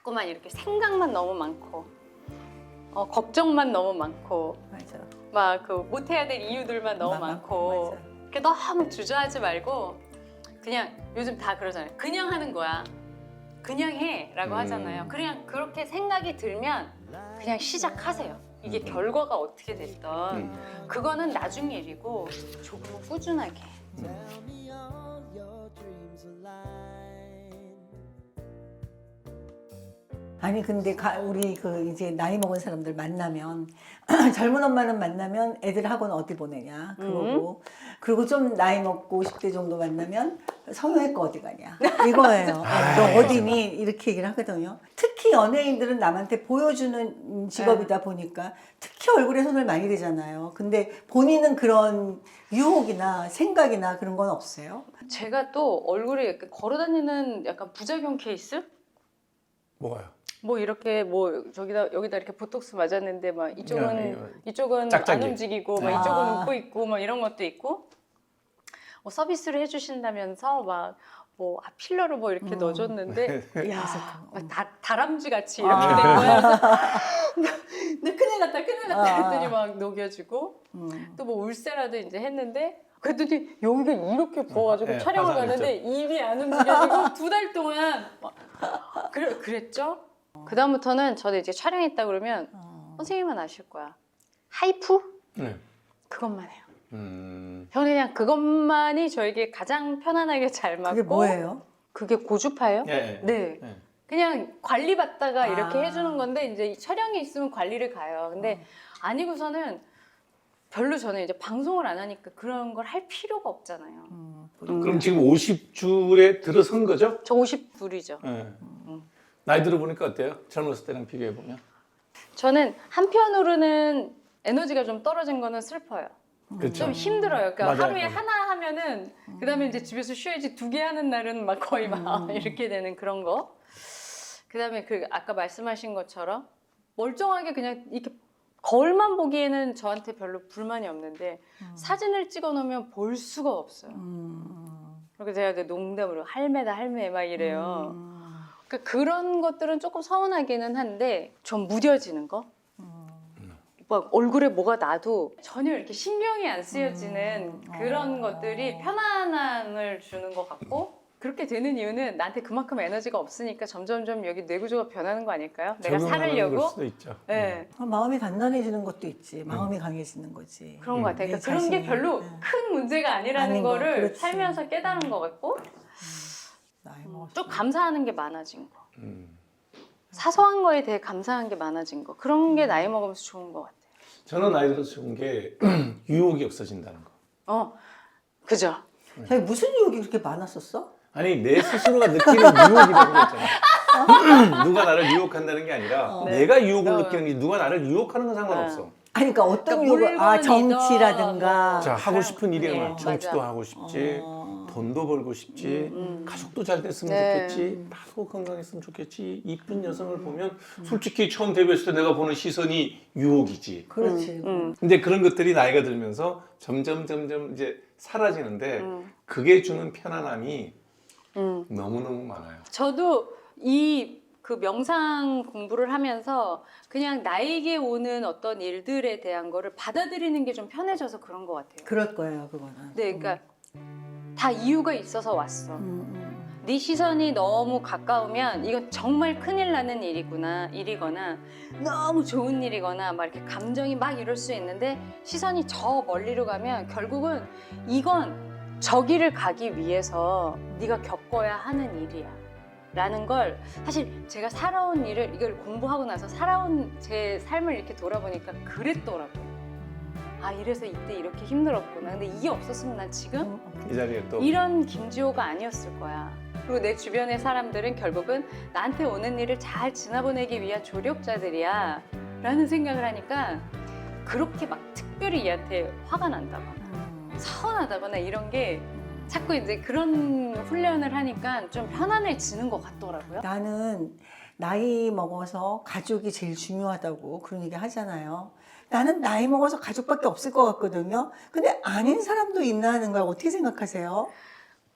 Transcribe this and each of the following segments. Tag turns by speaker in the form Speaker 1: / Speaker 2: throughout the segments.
Speaker 1: 자꾸만 이렇게 생각만 너무 많고 어, 걱정만 너무 많고
Speaker 2: 맞아.
Speaker 1: 막 그 못해야 될 이유들만 너무
Speaker 2: 마- 마-
Speaker 1: 많고
Speaker 2: 맞아.
Speaker 1: 이렇게 너무 주저하지 말고 그냥 요즘 다 그러잖아요. 그냥 하는 거야. 그냥 해라고
Speaker 3: 음.
Speaker 1: 하잖아요. 그냥 그렇게 생각이 들면 그냥 시작하세요. 이게
Speaker 3: 음.
Speaker 1: 결과가 어떻게 됐던
Speaker 3: 음.
Speaker 1: 그거는 나중 일이고 조금 꾸준하게.
Speaker 2: 아니 근데 가- 우리 그 이제 나이 먹은 사람들 만나면 젊은 엄마는 만나면 애들 학원 어디 보내냐 그거고 그리고 좀 나이 먹고 50대 정도 만나면 성형외과 어디 가냐 이거예요. 너 어디니 이렇게 얘기를 하거든요. 특히 연예인들은 남한테 보여주는 직업이다 보니까 특히 얼굴에 손을 많이 대잖아요. 근데 본인은 그런 유혹이나 생각이나 그런 건 없어요?
Speaker 1: 제가 또 얼굴에 걸어다니는 약간 부작용 케이스?
Speaker 3: 뭐가요?
Speaker 1: 뭐 이렇게 뭐 저기다 여기다 이렇게 보톡스 맞았는데 막 이쪽은 이쪽은
Speaker 3: 짝짝이.
Speaker 1: 안 움직이고 막
Speaker 2: 아.
Speaker 1: 이쪽은 웃고 있고 막 이런 것도 있고 뭐 서비스를 해주신다면서 막 뭐 아, 필러를 뭐 이렇게
Speaker 2: 음.
Speaker 1: 넣어줬는데
Speaker 2: 야,
Speaker 1: 막 다, 다람쥐 같이
Speaker 2: 아.
Speaker 1: 이렇게 된 거야. 내 큰일 났다 큰일 났다
Speaker 2: 아.
Speaker 1: 했더니 막 녹여주고
Speaker 2: 음.
Speaker 1: 또 뭐 울세라도 이제 했는데 그랬더니 여기가 이렇게 부어가지고
Speaker 3: 네,
Speaker 1: 촬영을. 가는데 입이 안 움직여지고 두 달 동안 막 그래, 그랬죠. 그 다음부터는 저도 이제 촬영했다 그러면
Speaker 2: 어.
Speaker 1: 선생님은 아실 거야. 하이프
Speaker 3: 네.
Speaker 1: 그것만 해요.
Speaker 3: 음.
Speaker 1: 저는 그냥 그것만이 저에게 가장 편안하게 잘 맞고
Speaker 2: 그게 뭐예요?
Speaker 1: 그게 고주파예요?
Speaker 3: 예. 예.
Speaker 1: 네.
Speaker 3: 네.
Speaker 1: 그냥 관리 받다가 이렇게
Speaker 2: 아.
Speaker 1: 해주는 건데 이제 촬영이 있으면 관리를 가요. 근데 아니고서는 별로 저는 이제 방송을 안 하니까 그런 걸 할 필요가 없잖아요.
Speaker 2: 음,
Speaker 3: 그럼 지금 50줄에 들어선 거죠?
Speaker 1: 저 50불이죠.
Speaker 3: 예. 나이 들어보니까 어때요? 젊었을 때랑 비교해 보면.
Speaker 1: 저는 한편으로는 에너지가 좀 떨어진 거는 슬퍼요.
Speaker 3: 그렇죠.
Speaker 1: 좀 힘들어요. 그러니까
Speaker 3: 맞아요.
Speaker 1: 하루에 하나 하면은 그다음에 이제 집에서 쉬어야지 두 개 하는 날은 막 거의 막
Speaker 2: 음.
Speaker 1: 이렇게 되는 그런 거. 그다음에 그 아까 말씀하신 것처럼 멀쩡하게 그냥 이렇게 거울만 보기에는 저한테 별로 불만이 없는데 사진을 찍어 놓으면 볼 수가 없어요.
Speaker 2: 음.
Speaker 1: 그리고 제가 이제 농담으로 할매다 할매 막 이래요.
Speaker 2: 음.
Speaker 1: 그러니까 그런 것들은 조금 서운하기는 한데 좀 무뎌지는 거.
Speaker 2: 음.
Speaker 1: 막 얼굴에 뭐가 나도 전혀 이렇게 신경이 안 쓰여지는
Speaker 2: 음.
Speaker 1: 그런
Speaker 2: 어.
Speaker 1: 것들이 편안함을 주는 것 같고 그렇게 되는 이유는 나한테 그만큼 에너지가 없으니까 점점점 여기 뇌 구조가 변하는 거 아닐까요? 내가 살으려고
Speaker 3: 수도 있죠.
Speaker 1: 네
Speaker 2: 어, 마음이 단단해지는 것도 있지. 마음이 강해지는 거지.
Speaker 1: 그런 것 같아요.
Speaker 2: 내
Speaker 1: 그러니까 그런 게
Speaker 2: 자신이.
Speaker 1: 별로
Speaker 2: 네.
Speaker 1: 큰 문제가 아니라는
Speaker 2: 거,
Speaker 1: 거를
Speaker 2: 그렇지.
Speaker 1: 살면서 깨달은 것 같고
Speaker 2: 나이 먹었어.
Speaker 1: 좀 감사하는 게 많아진 거.
Speaker 3: 음.
Speaker 1: 사소한 거에 대해 감사한 게 많아진 거. 그런 게 나이 먹으면서 좋은 것 같아요.
Speaker 3: 저는 나이 들어서 좋은 게 유혹이 없어진다는 거.
Speaker 1: 어, 그죠?
Speaker 2: 자기 무슨 유혹이 그렇게 많았었어?
Speaker 3: 아니 내 스스로가 느끼는 유혹이라고 그랬잖아. 누가 나를 유혹한다는 게 아니라
Speaker 2: 어.
Speaker 3: 내가 유혹을
Speaker 1: 어.
Speaker 3: 느끼는 게 누가 나를 유혹하는 건 상관없어.
Speaker 2: 아니 그러니까 어떤
Speaker 1: 그러니까
Speaker 2: 유혹을 아 정치라든가
Speaker 1: 뭐.
Speaker 3: 자 하고 싶은 일이
Speaker 1: 예,
Speaker 3: 막 정치도
Speaker 1: 맞아.
Speaker 3: 하고 싶지,
Speaker 2: 어.
Speaker 3: 돈도 벌고 싶지,
Speaker 1: 음.
Speaker 3: 가족도 잘 됐으면
Speaker 1: 네.
Speaker 3: 좋겠지, 나도 건강했으면 좋겠지. 이쁜 여성을 보면 솔직히 처음 데뷔했을 때 내가 보는 시선이 유혹이지.
Speaker 2: 그렇지.
Speaker 1: 음,
Speaker 3: 근데 그런 것들이 나이가 들면서 점점 점점 이제 사라지는데
Speaker 1: 음,
Speaker 3: 그게 주는 편안함이
Speaker 1: 음.
Speaker 3: 너무 너무 많아요.
Speaker 1: 저도 이 그 명상 공부를 하면서 그냥 나에게 오는 어떤 일들에 대한 거를 받아들이는 게 좀 편해져서 그런 것 같아요.
Speaker 2: 그럴 거예요 그거는.
Speaker 1: 네, 그러니까 다 이유가 있어서 왔어.
Speaker 2: 음, 음.
Speaker 1: 네 시선이 너무 가까우면 이건 정말 큰일 나는 일이구나 일이거나 너무 좋은 일이거나 막 이렇게 감정이 막 이럴 수 있는데 시선이 저 멀리로 가면 결국은 이건 저기를 가기 위해서 네가 겪어야 하는 일이야. 라는 걸 사실 제가 살아온 일을 이걸 공부하고 나서 살아온 제 삶을 이렇게 돌아보니까 그랬더라고요. 아 이래서 이때 이렇게 힘들었구나. 근데 이게 없었으면 난 지금
Speaker 2: 음,
Speaker 3: 이 자리에 또
Speaker 1: 이런 김지호가 아니었을 거야. 그리고 내 주변의 사람들은 결국은 나한테 오는 일을 잘 지나보내기 위한 조력자들이야. 라는 생각을 하니까 그렇게 막 특별히 얘한테 화가 난다거나
Speaker 2: 음.
Speaker 1: 서운하다거나 이런 게 자꾸 이제 그런 훈련을 하니까 좀 편안해지는 것 같더라고요.
Speaker 2: 나는 나이 먹어서 가족이 제일 중요하다고 그런 얘기 하잖아요. 나는 나이 먹어서 가족밖에 없을 것 같거든요. 근데 아닌 사람도 있나 하는 걸 어떻게 생각하세요?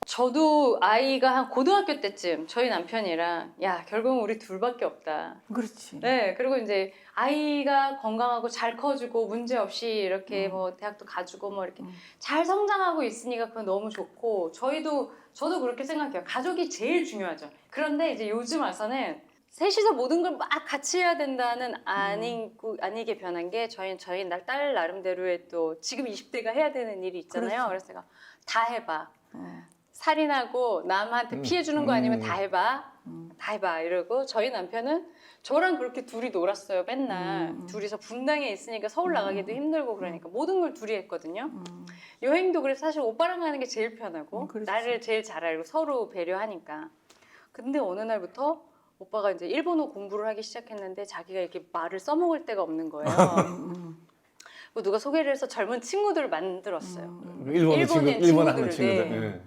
Speaker 1: 저도 아이가 한 고등학교 때쯤 저희 남편이랑 야 결국은 우리 둘밖에 없다.
Speaker 2: 그렇지.
Speaker 1: 네 그리고 이제 아이가 건강하고 잘 커주고 문제 없이 이렇게
Speaker 2: 음.
Speaker 1: 뭐 대학도 가주고 뭐 이렇게
Speaker 2: 음.
Speaker 1: 잘 성장하고 있으니까 그건 너무 좋고 저희도 저도 그렇게 생각해요. 가족이 제일 중요하죠. 그런데 이제 요즘 와서는 셋이서 모든 걸 막 같이 해야 된다는 아니고 아니게 변한 게 저희 저희 날 딸 나름대로의 또 지금 20대가 해야 되는 일이 있잖아요.
Speaker 2: 그렇죠.
Speaker 1: 그래서 제가 다 해봐.
Speaker 2: 어.
Speaker 1: 살인하고 남한테
Speaker 3: 음.
Speaker 1: 피해 주는 거 아니면
Speaker 3: 음.
Speaker 1: 다 해봐.
Speaker 2: 음.
Speaker 1: 다 해봐 이러고 저희 남편은 저랑 그렇게 둘이 놀았어요 맨날
Speaker 2: 음.
Speaker 1: 둘이서 분당에 있으니까 서울 나가기도 힘들고 그러니까 모든 걸 둘이 했거든요
Speaker 2: 음.
Speaker 1: 여행도 그래서 사실 오빠랑 가는 게 제일 편하고
Speaker 2: 음, 그렇지.
Speaker 1: 나를 제일 잘 알고 서로 배려하니까 근데 어느 날부터 오빠가 이제 일본어 공부를 하기 시작했는데 자기가 이렇게 말을 써먹을 데가 없는 거예요
Speaker 2: 음.
Speaker 1: 그리고 누가 소개를 해서 젊은 친구들을 만들었어요
Speaker 2: 음.
Speaker 3: 일본어 친구,
Speaker 1: 일본인
Speaker 3: 일본 하는
Speaker 1: 친구들,
Speaker 3: 친구들.
Speaker 1: 네.
Speaker 3: 예.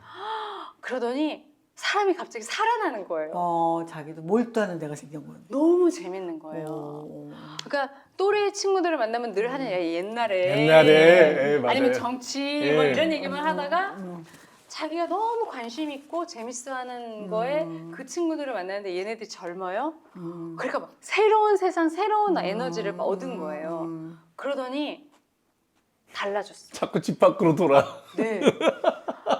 Speaker 1: 그러더니 사람이 갑자기 살아나는 거예요
Speaker 2: 어, 자기도 몰두하는 데가 생겨버렸네.
Speaker 1: 너무 재밌는 거예요
Speaker 2: 어.
Speaker 1: 그러니까 또래 친구들을 만나면 늘 하는 얘기 옛날에
Speaker 3: 옛날에, 예, 맞아요.
Speaker 1: 아니면 정치 뭐
Speaker 3: 예.
Speaker 1: 이런 얘기만 하다가
Speaker 2: 음.
Speaker 1: 자기가 너무 관심 있고 재밌어하는
Speaker 2: 음.
Speaker 1: 거에 그 친구들을 만나는데 얘네들이 젊어요.
Speaker 2: 음.
Speaker 1: 그러니까 막 새로운 세상, 새로운
Speaker 2: 음.
Speaker 1: 에너지를 막 얻은 거예요.
Speaker 2: 음.
Speaker 1: 그러더니 달라졌어.
Speaker 3: 자꾸 집 밖으로 돌아.
Speaker 1: 네.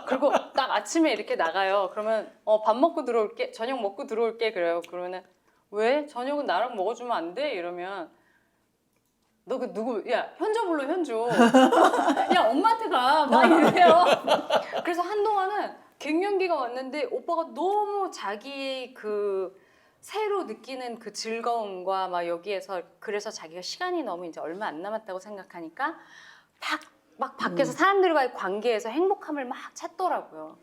Speaker 1: 그리고 딱 아침에 이렇게 나가요. 그러면 어, 밥 먹고 들어올게. 저녁 먹고 들어올게. 그래요. 그러면은 왜? 저녁은 나랑 먹어주면 안 돼? 이러면 너 그 누구? 야 현조 불러 현조. 야 엄마한테 가. 막 이래요. 그래서 한동안은 갱년기가 왔는데 오빠가 너무 자기 그 새로 느끼는 그 즐거움과 막 여기에서 그래서 자기가 시간이 너무 이제 얼마 안 남았다고 생각하니까 막, 막 밖에서 사람들과의 관계에서 행복함을 막 찾더라고요.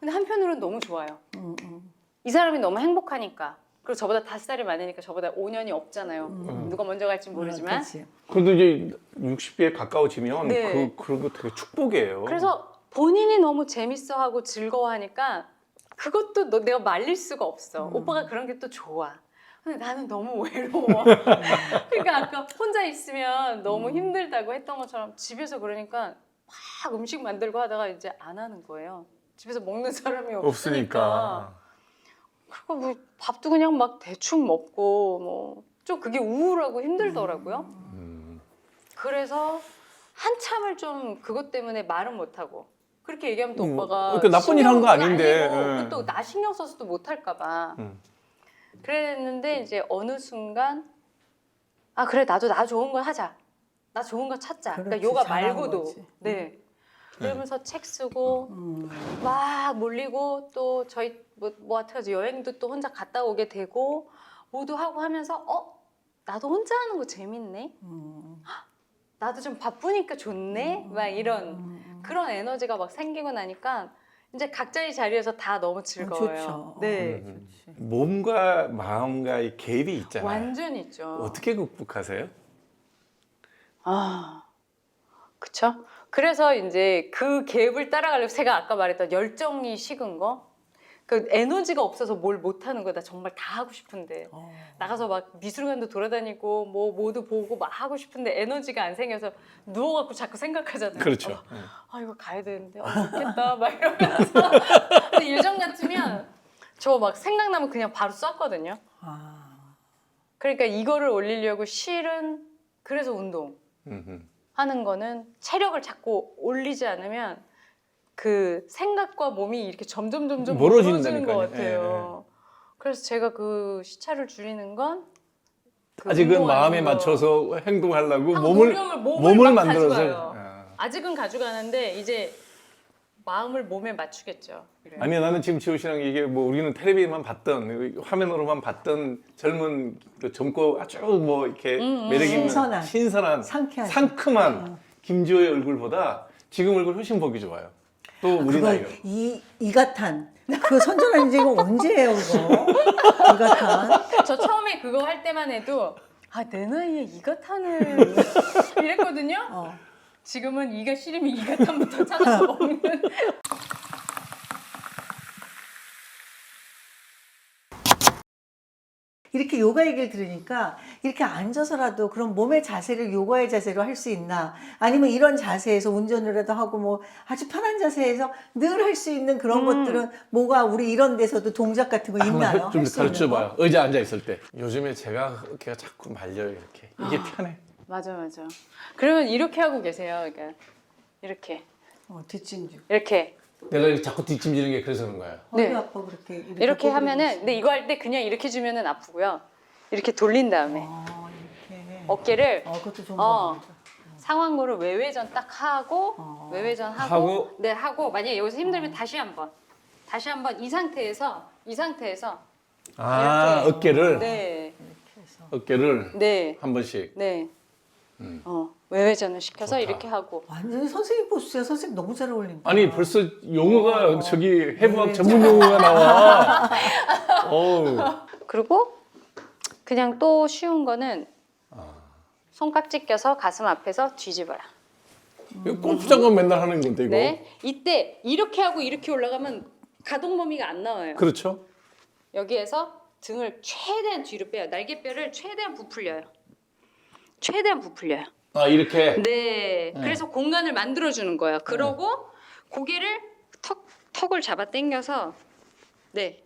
Speaker 1: 근데 한편으로는 너무 좋아요.
Speaker 2: 음. 음.
Speaker 1: 이 사람이 너무 행복하니까. 그리고 저보다 다섯 살이 많으니까 저보다 5년이 없잖아요.
Speaker 2: 음.
Speaker 1: 누가 먼저 갈지 모르지만.
Speaker 2: 그렇지.
Speaker 3: 그래도 이제 60대에 가까워지면
Speaker 1: 네.
Speaker 3: 그 그런 거 되게 축복이에요.
Speaker 1: 그래서 본인이 너무 재밌어하고 즐거워하니까 그것도 너, 내가 말릴 수가 없어.
Speaker 2: 음.
Speaker 1: 오빠가 그런 게 또 좋아. 근데 나는 너무 외로워. 그러니까 아까 혼자 있으면 너무
Speaker 2: 음.
Speaker 1: 힘들다고 했던 것처럼 집에서 그러니까 막 음식 만들고 하다가 이제 안 하는 거예요. 집에서 먹는 사람이 없으니까.
Speaker 3: 없으니까.
Speaker 1: 그리고 뭐 밥도 그냥 막 대충 먹고 뭐 좀 그게 우울하고 힘들더라고요.
Speaker 3: 음.
Speaker 1: 그래서 한참을 좀 그것 때문에 말은 못하고 그렇게 얘기하면 또
Speaker 3: 음,
Speaker 1: 오빠가
Speaker 3: 그러니까 나쁜 일 한 거 아닌데, 예.
Speaker 1: 또 나 신경 써서 또 못할까봐
Speaker 3: 음.
Speaker 1: 그랬는데 이제 어느 순간 아 그래 나도 나 좋은 거 하자 나 좋은 거 찾자 그러니까
Speaker 2: 그렇지,
Speaker 1: 요가
Speaker 2: 잘하는
Speaker 1: 말고도
Speaker 2: 거지.
Speaker 1: 네 그러면서 책 쓰고
Speaker 2: 음.
Speaker 1: 막 몰리고 또 저희 뭐, 뭐 하여튼 여행도 또 혼자 갔다 오게 되고 모두 하고 하면서 어 나도 혼자 하는 거 재밌네
Speaker 2: 음.
Speaker 1: 나도 좀 바쁘니까 좋네 막 이런
Speaker 2: 음.
Speaker 1: 그런 에너지가 막 생기고 나니까 이제 각자의 자리에서 다 너무 즐거워요.
Speaker 2: 좋죠.
Speaker 1: 네,
Speaker 3: 음.
Speaker 2: 좋지.
Speaker 3: 몸과 마음과의 갭이 있잖아요.
Speaker 1: 완전 있죠.
Speaker 3: 어떻게 극복하세요?
Speaker 1: 아, 그쵸? 그래서 이제 그 갭을 따라가려고 제가 아까 말했던 열정이 식은 거, 그 에너지가 없어서 뭘 못하는 거다. 정말 다 하고 싶은데
Speaker 2: 어.
Speaker 1: 나가서 막 미술관도 돌아다니고 뭐 모두 보고 막 하고 싶은데 에너지가 안 생겨서 누워갖고 자꾸 생각하잖아요.
Speaker 3: 그렇죠.
Speaker 1: 어, 아 이거 가야 되는데 아 좋겠다 막 이러면서 근데 예전 같으면 저 막 생각나면 그냥 바로 썼거든요.
Speaker 2: 아.
Speaker 1: 그러니까 이거를 올리려고 실은 그래서 운동. 하는 거는 체력을 자꾸 올리지 않으면 그 생각과 몸이 이렇게 점점 점점 멀어지는 것
Speaker 3: 멀어진다니까요.
Speaker 1: 같아요. 그래서 제가 그 시차를 줄이는 건 그
Speaker 3: 아직은 마음에
Speaker 1: 거.
Speaker 3: 맞춰서 행동하려고 몸을
Speaker 1: 몸을,
Speaker 3: 몸을
Speaker 1: 막
Speaker 3: 만들어서.
Speaker 1: 아직은 가져가는데 이제 마음을 몸에 맞추겠죠. 그래요.
Speaker 3: 아니 나는 지금 지호 씨랑 이게 뭐 우리는 텔레비만 봤던 화면으로만 봤던 젊은 그 젊고 아주 뭐 이렇게
Speaker 1: 음, 음.
Speaker 3: 매력 있는
Speaker 2: 신선한.
Speaker 3: 신선한
Speaker 2: 상쾌한.
Speaker 3: 상큼한 김지호의 얼굴보다 지금 얼굴 훨씬 보기 좋아요. 또 우리
Speaker 2: 그거
Speaker 3: 나이로.
Speaker 2: 이 이가탄 그 선전한 지 이거 언제예요 이거 이가탄
Speaker 1: 저 처음에 그거 할 때만 해도 아 내 나이에 이가 타는 이랬거든요.
Speaker 2: 어.
Speaker 1: 지금은 이가 시리면 이가 탄부터 찾아서 먹는.
Speaker 2: 이렇게 요가 얘기를 들으니까 이렇게 앉아서라도 그런 몸의 자세를 요가의 자세로 할 수 있나 아니면 이런 자세에서 운전이라도 하고 뭐 아주 편한 자세에서 늘 할 수 있는 그런
Speaker 1: 음.
Speaker 2: 것들은 뭐가 우리 이런 데서도 동작 같은 거 있나요?
Speaker 3: 좀 가르쳐
Speaker 2: 거?
Speaker 3: 봐요. 의자 앉아 있을 때. 요즘에 제가 걔가 자꾸 말려요 이렇게. 이게 편해.
Speaker 1: 맞아 맞아. 그러면 이렇게 하고 계세요. 그러니까 이렇게
Speaker 2: 어, 뒷짐질.
Speaker 1: 이렇게
Speaker 3: 내가 이렇게 자꾸 뒷짐지는 게 그래서 그런 거야.
Speaker 2: 허리
Speaker 1: 네.
Speaker 2: 아파 그렇게 이렇게,
Speaker 1: 이렇게
Speaker 2: 꼬부리고
Speaker 1: 하면은. 근데 이거 할 때 그냥 이렇게 주면은 아프고요. 이렇게 돌린 다음에
Speaker 2: 아, 이렇게.
Speaker 1: 어깨를
Speaker 2: 어, 그것도 좋은
Speaker 1: 어.
Speaker 2: 방법이다.
Speaker 1: 상완골을 외회전 딱 하고
Speaker 2: 어.
Speaker 1: 외회전 하고,
Speaker 3: 하고.
Speaker 1: 네 하고 만약에 여기서 힘들면 다시 한번 다시 한번 이 상태에서 이 상태에서
Speaker 3: 아
Speaker 1: 이렇게.
Speaker 3: 어깨를
Speaker 1: 네
Speaker 2: 이렇게 해서.
Speaker 3: 어깨를
Speaker 1: 네,
Speaker 3: 한 번씩.
Speaker 1: 네.
Speaker 3: 음.
Speaker 1: 어, 외회전을 시켜서
Speaker 3: 좋다.
Speaker 1: 이렇게 하고
Speaker 2: 완전히 선생님 포스야. 선생님 너무 잘 어울린다.
Speaker 3: 아니 벌써 용어가
Speaker 2: 어.
Speaker 3: 저기 해부학
Speaker 2: 네.
Speaker 3: 전문 용어가 나와. 어우.
Speaker 1: 그리고 그냥 또 쉬운 거는
Speaker 3: 아.
Speaker 1: 손깍지 껴서 가슴 앞에서 뒤집어라.
Speaker 3: 이거 골프 장갑 맨날 하는 건데 이거.
Speaker 1: 네, 이때 이렇게 하고 이렇게 올라가면 가동 범위가 안 나와요.
Speaker 3: 그렇죠.
Speaker 1: 여기에서 등을 최대한 뒤로 빼요. 날개뼈를 최대한 부풀려요. 최대한 부풀려요.
Speaker 3: 아 이렇게.
Speaker 1: 네. 그래서 공간을 만들어 주는 거예요.
Speaker 3: 네.
Speaker 1: 그러고 고개를 턱 턱을 잡아 당겨서 네.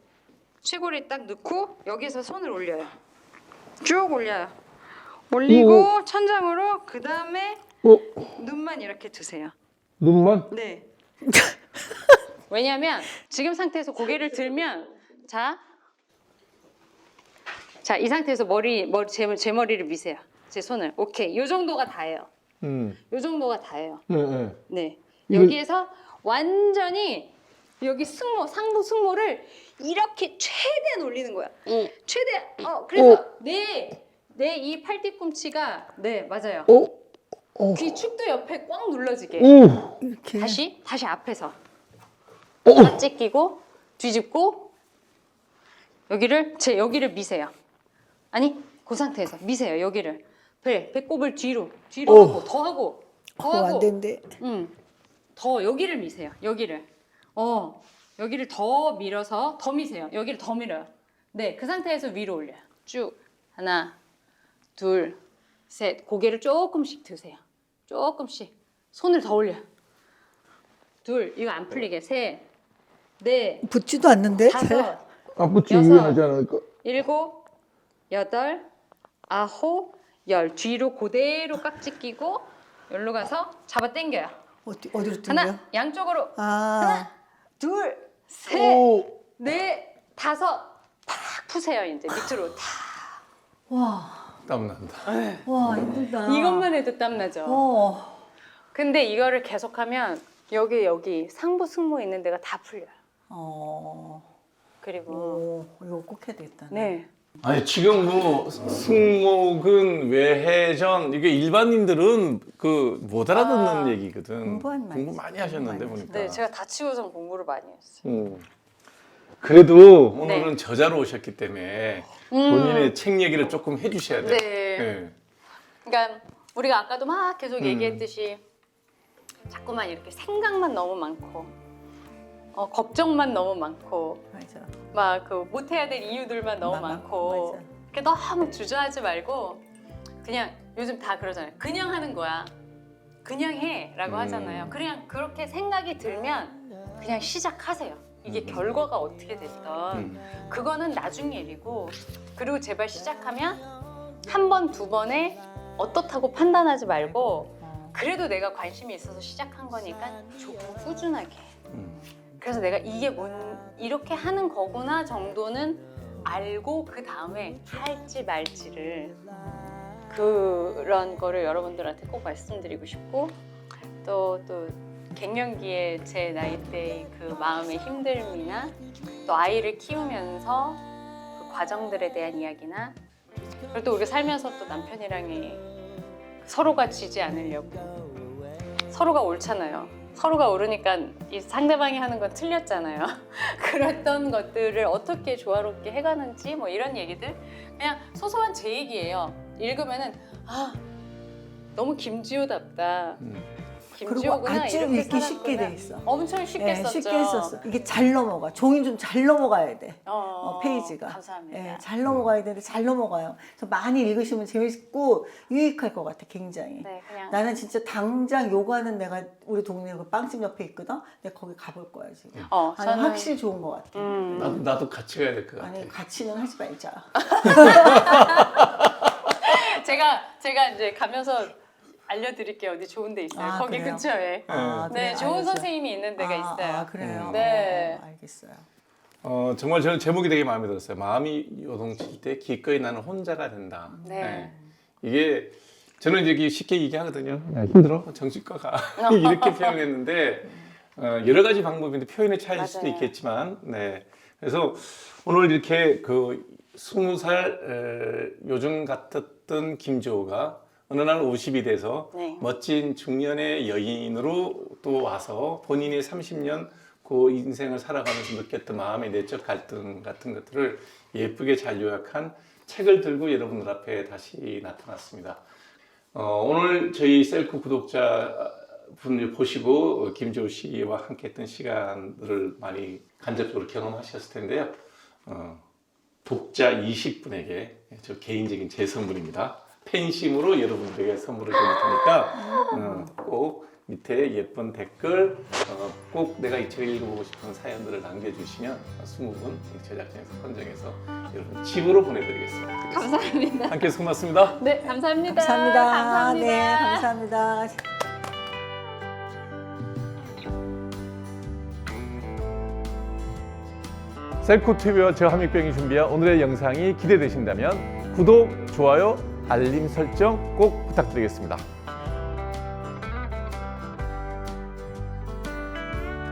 Speaker 1: 쇄골에 딱 넣고 여기서 손을 올려요. 쭉 올려요. 올리고 천장으로 그 다음에
Speaker 3: 어
Speaker 1: 눈만 이렇게 드세요.
Speaker 3: 눈만.
Speaker 1: 네. 왜냐하면 지금 상태에서 고개를 들면 자, 자 이 상태에서 머리 머리 제, 제 머리를 미세요. 제 손을 오케이 요 정도가 다예요.
Speaker 3: 음.
Speaker 1: 요 정도가 다예요.
Speaker 3: 네. 네.
Speaker 1: 네. 여기에서 완전히 여기 승모 상부 승모를 이렇게 최대한 올리는 거야. 최대한. 어 그래서 내내 이 팔뒤꿈치가 네 맞아요.
Speaker 3: 어.
Speaker 1: 귀 축도 옆에 꽉 눌러지게.
Speaker 3: 오.
Speaker 2: 이렇게.
Speaker 1: 다시 다시 앞에서
Speaker 3: 어.
Speaker 1: 깍지 끼고 뒤집고 여기를 제 여기를 미세요. 아니 그 상태에서 미세요 여기를 배 배꼽을 뒤로 뒤로
Speaker 3: 어.
Speaker 1: 하고 더 하고 더
Speaker 2: 어, 안
Speaker 1: 하고
Speaker 2: 된대.
Speaker 1: 음, 더 여기를 미세요. 여기를. 어, 여기를 더 밀어서 더 미세요. 여기를 더 밀어요. 네, 그 상태에서 위로 올려요. 쭉 하나, 둘, 셋. 고개를 조금씩 드세요. 조금씩. 손을 더 올려요. 둘, 이거 안 풀리게. 셋, 넷,
Speaker 2: 붙지도 않는데.
Speaker 1: 다섯,
Speaker 3: 아프지
Speaker 1: 여섯.
Speaker 3: 유연하지 않을까?
Speaker 1: 일곱, 여덟, 아홉, 열. 뒤로 그대로 깍지 끼고 여기로 가서 잡아 당겨요.
Speaker 2: 어디 어디로
Speaker 1: 하나,
Speaker 2: 뜬거야?
Speaker 1: 양쪽으로
Speaker 2: 아.
Speaker 1: 둘, 셋,
Speaker 3: 오.
Speaker 1: 넷, 다섯. 팍 푸세요 이제 밑으로. 다.
Speaker 2: 와.
Speaker 3: 땀 난다.
Speaker 2: 와 힘들다.
Speaker 1: 이것만 해도 땀 나죠.
Speaker 2: 어.
Speaker 1: 근데 이거를 계속하면 여기 여기 상부 승모 있는 데가 다 풀려요.
Speaker 2: 어.
Speaker 1: 그리고
Speaker 2: 오, 이거 꼭 해야 되겠다.
Speaker 1: 네.
Speaker 3: 아니 지금 뭐 승모근 외회전 이게 일반인들은 그 못 알아듣는
Speaker 1: 아,
Speaker 3: 얘기거든.
Speaker 2: 공부한 많이
Speaker 3: 공부 많이 하셨는데
Speaker 2: 공부 많이
Speaker 3: 보니까.
Speaker 1: 네, 제가 다치고선 공부를 많이 했어요.
Speaker 3: 음. 그래도 오늘은
Speaker 1: 네.
Speaker 3: 저자로 오셨기 때문에
Speaker 1: 음.
Speaker 3: 본인의 책 얘기를 조금 해주셔야 돼.
Speaker 1: 네.
Speaker 3: 네.
Speaker 1: 그러니까 우리가 아까도 막 계속
Speaker 3: 음.
Speaker 1: 얘기했듯이 자꾸만 이렇게 생각만 너무 많고 어, 걱정만 너무 많고
Speaker 2: 맞아.
Speaker 1: 막 그 못해야 될 이유들만 너무 많고
Speaker 2: 맞아.
Speaker 1: 이렇게 너무 주저하지 말고 그냥 요즘 다 그러잖아요. 그냥 하는 거야. 그냥 해라고
Speaker 3: 음.
Speaker 1: 하잖아요. 그냥 그렇게 생각이 들면 그냥 시작하세요. 이게
Speaker 3: 음.
Speaker 1: 결과가 어떻게 됐던
Speaker 3: 음.
Speaker 1: 그거는 나중 일이고 그리고 제발 시작하면 한 번 두 번에 어떻다고 판단하지 말고
Speaker 2: 어.
Speaker 1: 그래도 내가 관심이 있어서 시작한 거니까 조금 꾸준하게
Speaker 3: 음.
Speaker 1: 그래서 내가 이게 뭔 이렇게 하는 거구나 정도는 알고 그 다음에 할지 말지를 그런 거를 여러분들한테 꼭 말씀드리고 싶고 또또 갱년기에 제 나이 때의 그 마음의 힘듦이나 또 아이를 키우면서 그 과정들에 대한 이야기나 그리고 또 우리가 살면서 또 남편이랑이 서로가 지지 않으려고 서로가 옳잖아요. 서로가 옳으니까 이 상대방이 하는 건 틀렸잖아요. 그랬던 것들을 어떻게 조화롭게 해가는지 뭐 이런 얘기들 그냥 소소한 제 얘기예요. 읽으면은 아 너무 김지호답다.
Speaker 3: 음.
Speaker 2: 그리고
Speaker 1: 김지호구나
Speaker 2: 아주
Speaker 1: 이렇게
Speaker 2: 읽기 쉽게. 돼 있어.
Speaker 1: 엄청 쉽게
Speaker 2: 예,
Speaker 1: 썼죠.
Speaker 2: 쉽게 썼어. 이게 잘 넘어가. 종이 좀 잘 넘어가야 돼.
Speaker 1: 어,
Speaker 2: 어, 페이지가.
Speaker 1: 감사합니다.
Speaker 2: 예, 잘 넘어가야 되는데 잘 넘어가요. 그래서 많이 읽으시면 재밌고 유익할 것 같아, 굉장히.
Speaker 1: 네, 그냥
Speaker 2: 나는 진짜 당장 요가는 내가 우리 동네 그 빵집 옆에 있거든. 내가 거기 가볼 거야 지금.
Speaker 1: 어,
Speaker 2: 아니
Speaker 1: 저는
Speaker 2: 확실히 좋은 것 같아.
Speaker 1: 음.
Speaker 3: 나도 나도 같이 가야 될 것 같아.
Speaker 2: 아니 같이는 하지 말자.
Speaker 1: 제가 제가 이제 가면서 알려드릴게요. 어디 좋은 데 있어요.
Speaker 2: 아,
Speaker 1: 거기
Speaker 2: 그래요?
Speaker 1: 근처에.
Speaker 2: 아,
Speaker 1: 네,
Speaker 2: 그래요?
Speaker 1: 좋은
Speaker 2: 알겠어요.
Speaker 1: 선생님이 있는 데가
Speaker 2: 아,
Speaker 1: 있어요.
Speaker 2: 아, 그래요.
Speaker 1: 네.
Speaker 2: 어, 알겠어요.
Speaker 3: 어, 정말 저는 제목이 되게 마음에 들었어요. 마음이 요동칠 때 기꺼이 나는 혼자가 된다.
Speaker 1: 네.
Speaker 3: 이게 저는 이제 쉽게 얘기하거든요. 야, 힘들어? 정신과 가 이렇게 표현했는데 어, 여러 가지 방법인데 표현의 차이일 수도
Speaker 1: 맞아요.
Speaker 3: 있겠지만, 네. 그래서 오늘 이렇게 그 스무 살 에, 요즘 같았던 김조가 어느 날 50이 돼서
Speaker 1: 네.
Speaker 3: 멋진 중년의 여인으로 또 와서 본인이 30년 그 인생을 살아가면서 느꼈던 마음의 내적 갈등 같은 것들을 예쁘게 잘 요약한 책을 들고 여러분들 앞에 다시 나타났습니다. 어, 오늘 저희 셀프 구독자 분을 보시고 어, 김조우 씨와 함께했던 시간들을 많이 간접적으로 경험하셨을 텐데요. 어, 독자 20분에게 저 개인적인 제 선물입니다. 팬심으로 여러분들에게 선물을 드릴 테니까 어, 꼭 밑에 예쁜 댓글 어, 꼭 내가 이 책을 읽어보고 싶은 사연들을 남겨주시면 20분 제작진에서 선정해서 여러분 집으로 보내드리겠습니다.
Speaker 1: 감사합니다.
Speaker 3: 함께 해서 고맙습니다.
Speaker 1: 네, 감사합니다.
Speaker 2: 감사합니다.
Speaker 1: 감사합니다.
Speaker 2: 네, 감사합니다.
Speaker 4: 셀코TV와 저 한mik병이 준비한 오늘의 영상이 기대되신다면 구독, 좋아요, 알림 설정 꼭 부탁드리겠습니다.